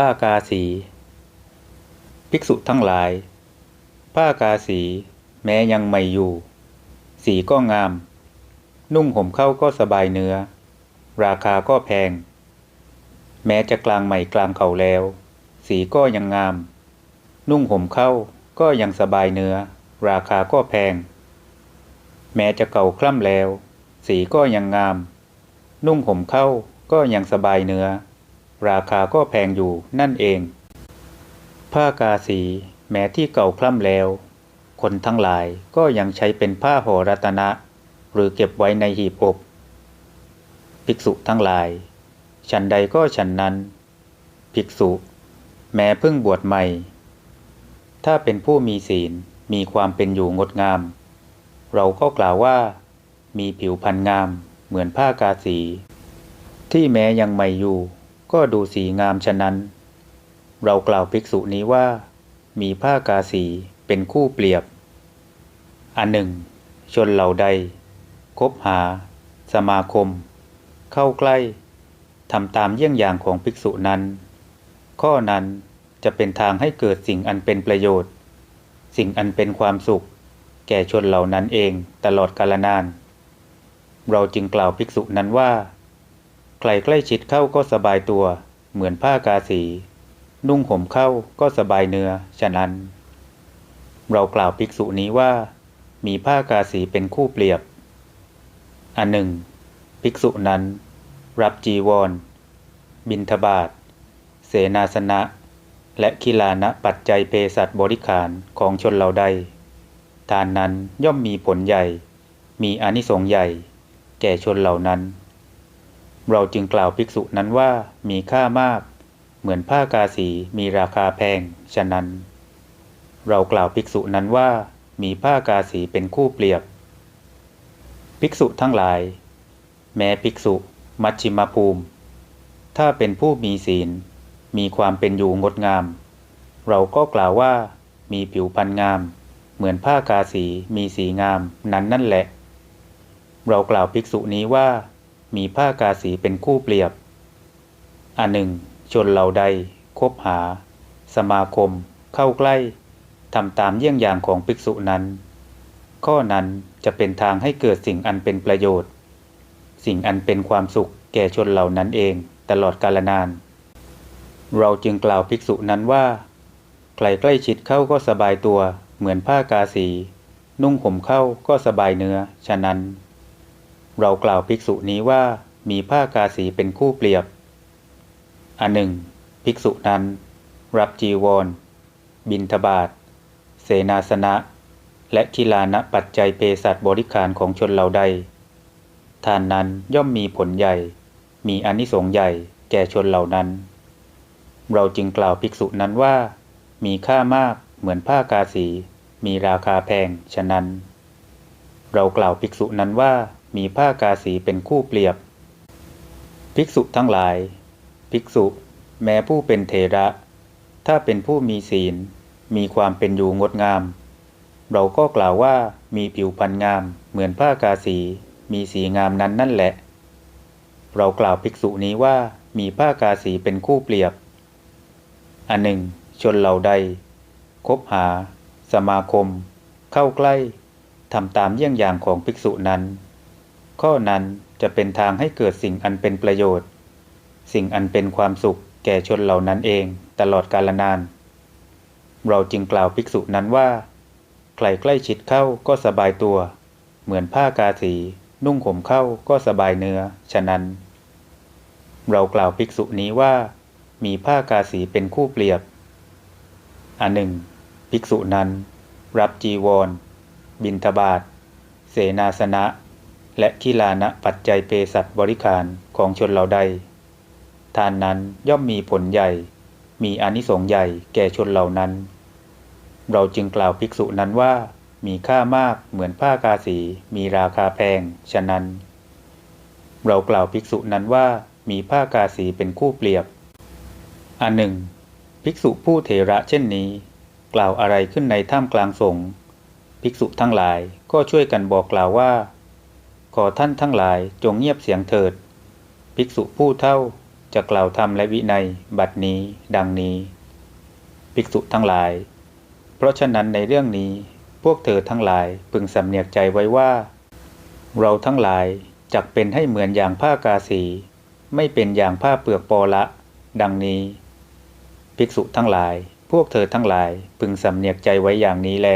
ผ้ากาสี ภิกษุทั้งหลาย ผ้ากาสี แม้ยังใหม่อยู่ สีก็งาม นุ่งห่มเข้าก็สบายเนื้อ ราคาก็แพง แม้จะกลางใหม่กลางเก่าแล้ว สีก็ยังงาม นุ่งห่มเข้าก็ยังสบายเนื้อ ราคาก็แพง แม้จะเก่าคล่ำแล้ว สีก็ยังงาม นุ่งห่มเข้าก็ยังสบายเนื้อ ราคาก็แพงอยู่นั่นเอง ผ้ากาสี แม้ที่เก่าคล่ำแล้ว คนทั้งหลายก็ยังใช้เป็นผ้าห่อรัตนะ หรือเก็บไว้ในหีบอบ ภิกษุทั้งหลาย ฉันใดก็ฉันนั้น ภิกษุ แม้เพิ่งบวชใหม่ ถ้าเป็นผู้มีศีลมีความเป็นอยู่งดงาม เราก็กล่าวว่า มีผิวพรรณงามเหมือนผ้ากาสี ที่แม้ยังใหม่อยู่ ก็ดูสีงามฉะนั้น เรากล่าวภิกษุนี้ว่า มีผ้ากาสีเป็นคู่เปรียบ อันหนึ่ง ชนเหล่าใด คบหา สมาคม เข้าใกล้ทำตามเยี่ยงอย่างของภิกษุนั้น ข้อนั้นจะเป็นทางให้เกิดสิ่งอันเป็นประโยชน์ สิ่งอันเป็นความสุข แก่ชนเหล่านั้นเองตลอดกาลนาน เราจึงกล่าวภิกษุนั้นว่า ใครใกล้ชิดเข้าก็สบายตัว เหมือนผ้ากาสี นุ่งห่มเข้าก็สบายเนื้อ ฉะนั้น เรากล่าวภิกษุนี้ว่า มีผ้ากาสีเป็นคู่เปรียบ อันหนึ่ง ภิกษุนั้น รับจีวร บินทบาทเสนาสนะ และคิลานะปัจจัยเภสัชบริขารของชนเราใด ทานนั้นย่อมมีผลใหญ่ มีอนิสงส์ใหญ่ แก่ชนเหล่านั้น เราจึงกล่าวภิกษุนั้นว่ามีค่ามาก เหมือนผ้ากาสีมีราคาแพง ฉะนั้น เรากล่าวภิกษุนั้นว่ามีผ้ากาสีเป็นคู่เปรียบ ภิกษุทั้งหลาย แม้ภิกษุ มัชชิมภูมิ ถ้าเป็นผู้มีศีล มีความเป็นอยู่งดงาม เราก็กล่าวว่ามีผิวพรรณงาม เหมือนผ้ากาสีมีสีงามนั้นนั่นแหละ เรากล่าวภิกษุนี้ว่า มีผ้ากาสีเป็นคู่เปรียบ อันหนึ่ง ชนเหล่าใด คบหา สมาคม เข้าใกล้ทำตามเยี่ยงอย่างของภิกษุนั้น ข้อนั้นจะเป็นทางให้เกิดสิ่งอันเป็นประโยชน์ สิ่งอันเป็นความสุขแก่ชนเหล่านั้นเองตลอดกาลนาน เราจึงกล่าวภิกษุนั้นว่า ใครใกล้ชิดเข้าก็สบายตัว เหมือนผ้ากาสี นุ่งห่มเข้าก็สบายเนื้อ ฉะนั้น เรากล่าวภิกษุนี้ว่ามีผ้ากาสีเป็นคู่เปรียบ อันหนึ่ง ภิกษุนั้น รับจีวร บินทบาทเสนาสนะ และคิลานะปัจจัยเภสัชบริขารของชนเหล่าใด ทานนั้นย่อมมีผลใหญ่ มีอนิสงส์ใหญ่แก่ชนเหล่านั้น เราจึงกล่าวภิกษุนั้นว่า มีค่ามากเหมือนผ้ากาสี มีราคาแพงฉะนั้น เรากล่าวภิกษุนั้นว่ามีผ้ากาสีเป็นคู่เปรียบ ภิกษุทั้งหลาย ภิกษุ แม้ผู้เป็นเทระ ถ้าเป็นผู้มีศีล มีความเป็นอยู่งดงาม เราก็กล่าวว่ามีผิวพรรณงาม เหมือนผ้ากาสี มีสีงามนั้นนั่นแหละ เรากล่าวภิกษุนี้ว่ามีผ้ากาสีเป็นคู่เปรียบ อันหนึ่ง ชนเหล่าใด คบหา สมาคม เข้าใกล้ทำตามเยี่ยงอย่างของภิกษุนั้น ข้อนั้นจะเป็นทางให้เกิดสิ่งอันเป็นประโยชน์ สิ่งอันเป็นความสุขแก่ชนเหล่านั้นเองตลอดกาลนาน เราจึงกล่าวภิกษุนั้นว่า ใครใกล้ชิดเข้าก็สบายตัว เหมือนผ้ากาสี นุ่งห่มเข้าก็สบายเนื้อ ฉะนั้น เรากล่าวภิกษุนี้ว่า มีผ้ากาสีเป็นคู่เปรียบ อันหนึ่ง ภิกษุนั้น รับจีวร บินทบาท เสนาสนะ และคิลานะปัจจัยเภสัชบริขารของชนเหล่าใด ทานนั้นย่อมมีผลใหญ่ มีอนิสงส์ใหญ่แก่ชนเหล่านั้น เราจึงกล่าวภิกษุนั้นว่า มีค่ามากเหมือนผ้ากาสี มีราคาแพง ฉะนั้น เรากล่าวภิกษุนั้นว่ามีผ้ากาสีเป็นคู่เปรียบ อันหนึ่ง ภิกษุผู้เถระเช่นนี้ กล่าวอะไรขึ้นในถ้ำกลางสงฆ์ภิกษุทั้งหลายก็ช่วยกันบอกกล่าวว่า ขอท่านทั้งหลายจงเงียบเสียงเถิด ภิกษุผู้เท่าจะกล่าวธรรมและวินัยบัดนี้ดังนี้ ภิกษุทั้งหลาย เพราะฉะนั้นในเรื่องนี้พวกเธอทั้งหลายพึงสำเนียกใจไว้ว่า เราทั้งหลายจักเป็นให้เหมือนอย่างผ้ากาสี ไม่เป็นอย่างผ้าเปลือกปอละ ดังนี้ ภิกษุทั้งหลาย พวกเธอทั้งหลายพึงสำเนียกใจไว้อย่างนี้แล